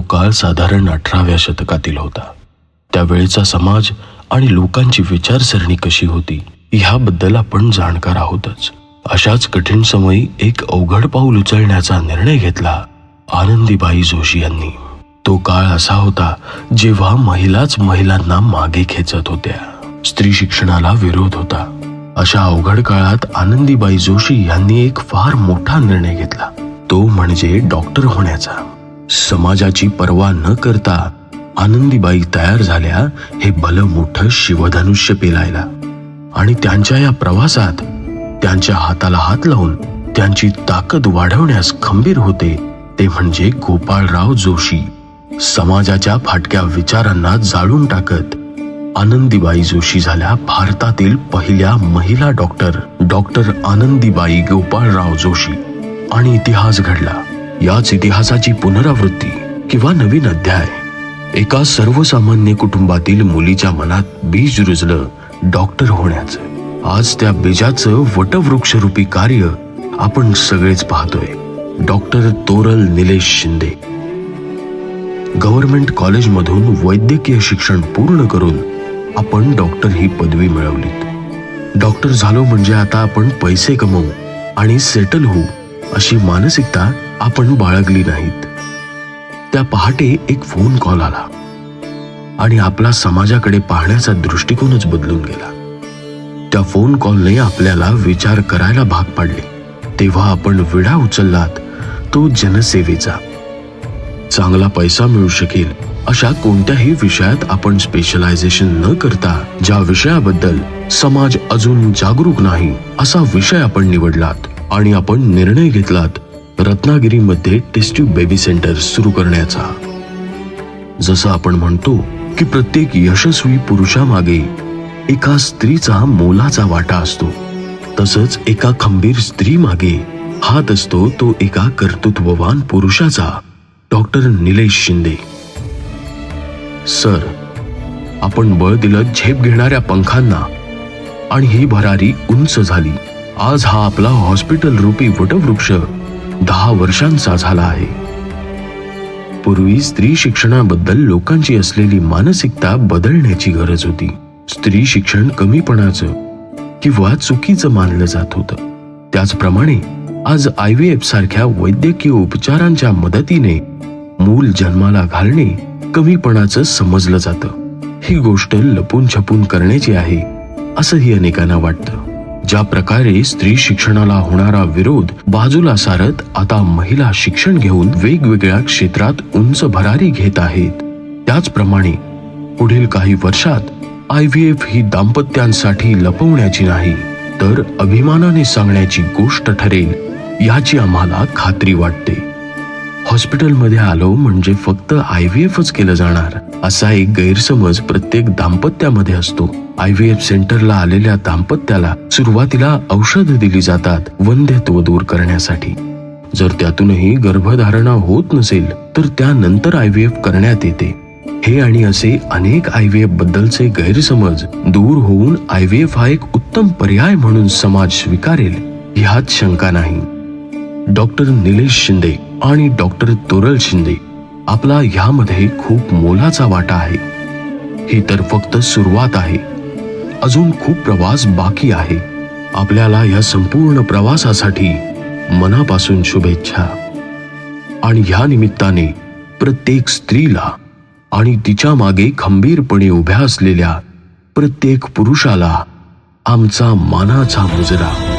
काळ साधारण अठराव्या शतकातील होता. त्यावेळेचा समाज आणि लोकांची विचारसरणी कशी होती ह्याबद्दल आपण जाणकार आहोतच. अशाच कठीण समयी एक अवघड पाऊल उचलण्याचा निर्णय घेतला आनंदीबाई जोशी यांनी. तो काळ असा होता जेव्हा महिलाच महिलांना मागे खेचत होत्या. स्त्री शिक्षणाला विरोध होता. अशा अवघड काळात आनंदीबाई जोशी यांनी एक फार मोठा निर्णय घेतला. तो म्हणजे डॉक्टर होण्याचा. समाजाची पर्वा न करता आनंदीबाई तयार झाल्या हे भलं मोठं शिवधनुष्य पेलायला. आणि त्यांच्या या प्रवासात त्यांच्या हाताला हात लावून त्यांची ताकद वाढवण्यास खंबीर होते ते म्हणजे गोपाळराव जोशी. समाजाच्या फाटक्या विचारांना जाळून टाकत आनंदीबाई जोशी झाल्या भारतातील पहिल्या महिला डॉक्टर डॉक्टर आनंदीबाई गोपाळराव जोशी. आणि इतिहास घडला. याच इतिहासाची पुनरावृत्ती किंवा नवीन अध्याय. एका सर्वसामान्य कुटुंबातील मुलीच्या मनात बीज रुजलं डॉक्टर होण्याचं. आज त्या बीजाचं वटवृक्षरूपी कार्य आपण सगळेच पाहतोय. डॉक्टर तोरल निलेश शिंदे. गव्हर्नमेंट कॉलेजमधून वैद्यकीय शिक्षण पूर्ण करून आपण डॉक्टर ही पदवी मिळवली डॉक्टर झालो म्हणजे आता आपण पैसे कमवू आणि सेटल होऊ अशी मानसिकता आपण बाळगली नाहीत. त्या पहाटे एक फोन कॉल आला. आणि आपला समाजाकडे पाहण्याचा दृष्टिकोनच बदलून गेला. त्या फोन कॉलने आपल्याला विचार करायला भाग पाडले. तेव्हा आपण विडा उचललात तो जनसेवेचा. चांगला पैसा मिळू शकेल अशा कोणत्याही विषयात आपण स्पेशलायझेशन न करता ज्या विषयाबद्दल समाज अजून जागरूक नाही असा विषय आपण निवडलात आणि आपण निर्णय घेतलात रत्नागिरीमध्ये टेस्ट्यू बेबी सेंटर सुरू करण्याचा. जसं आपण म्हणतो की प्रत्येक यशस्वी पुरुषामागे एका स्त्रीचा मोलाचा वाटा असतो. तसंच एका खंबीर स्त्री मागे हात असतो तो एका कर्तृत्ववान पुरुषाचा. डॉक्टर निलेश शिंदे. सर आपण बळ दिलं झेप घेणाऱ्या पंखांना. आणि ही भरारी उंच झाली. आज हा आपला हॉस्पिटल रूपी वटवृक्ष दहा वर्षांचा झाला आहे. पूर्वी स्त्री शिक्षणाबद्दल लोकांची असलेली मानसिकता बदलण्याची गरज होती. स्त्री शिक्षण कमीपणाचं किंवा चुकीचं मानलं जात होतं. त्याचप्रमाणे आज आय व्ही एफ सारख्या वैद्यकीय उपचारांच्या मदतीने मूल जन्माला घालणे कमीपणाचं समजलं जातं. ही गोष्ट लपून छपून करण्याची आहे असंही अनेकांना वाटतं. ज्या प्रकारे स्त्री शिक्षणाला होणारा विरोध बाजूला सारत आता महिला शिक्षण घेऊन वेगवेगळ्या क्षेत्रात उंच भरारी घेत आहेत. त्याचप्रमाणे पुढील काही वर्षात आय व्ही एफ ही दाम्पत्यांसाठी लपवण्याची नाही तर अभिमानाने सांगण्याची गोष्ट ठरेल याची आम्हाला खात्री वाटते. हॉस्पिटलमध्ये आलो म्हणजे फक्त आय व्ही एफच केलं जाणार. असा एक गैरसमज प्रत्येक दाम्पत्यामध्ये असतो. आय व्ही एफ सेंटरला आलेल्या दाम्पत्याला सुरुवातीला औषध दिली जातात वंध्यत्व दूर करण्यासाठी. जर त्यातूनही गर्भधारणा होत नसेल तर त्यानंतर आय व्ही एफ करण्यात येते. हे आणि असे अनेक आय व्ही एफ बद्दलचे गैरसमज दूर होऊन आय व्ही एफ हा एक उत्तम पर्याय म्हणून समाज स्वीकारेल ह्यात शंका नाही. डॉक्टर निलेश शिंदे आणि डॉक्टर तोरल शिंदे आपला ह्यामध्ये खूप मोलाचा वाटा आहे. ही तर फक्त सुरुवात आहे. अजून खूप प्रवास बाकी आहे. आपल्याला या संपूर्ण प्रवासासाठी मनापासून शुभेच्छा. आणि ह्या निमित्ताने प्रत्येक स्त्रीला आणि तिच्यामागे खंबीरपणे उभ्या असलेल्या प्रत्येक पुरुषाला आमचा मानाचा मुजरा.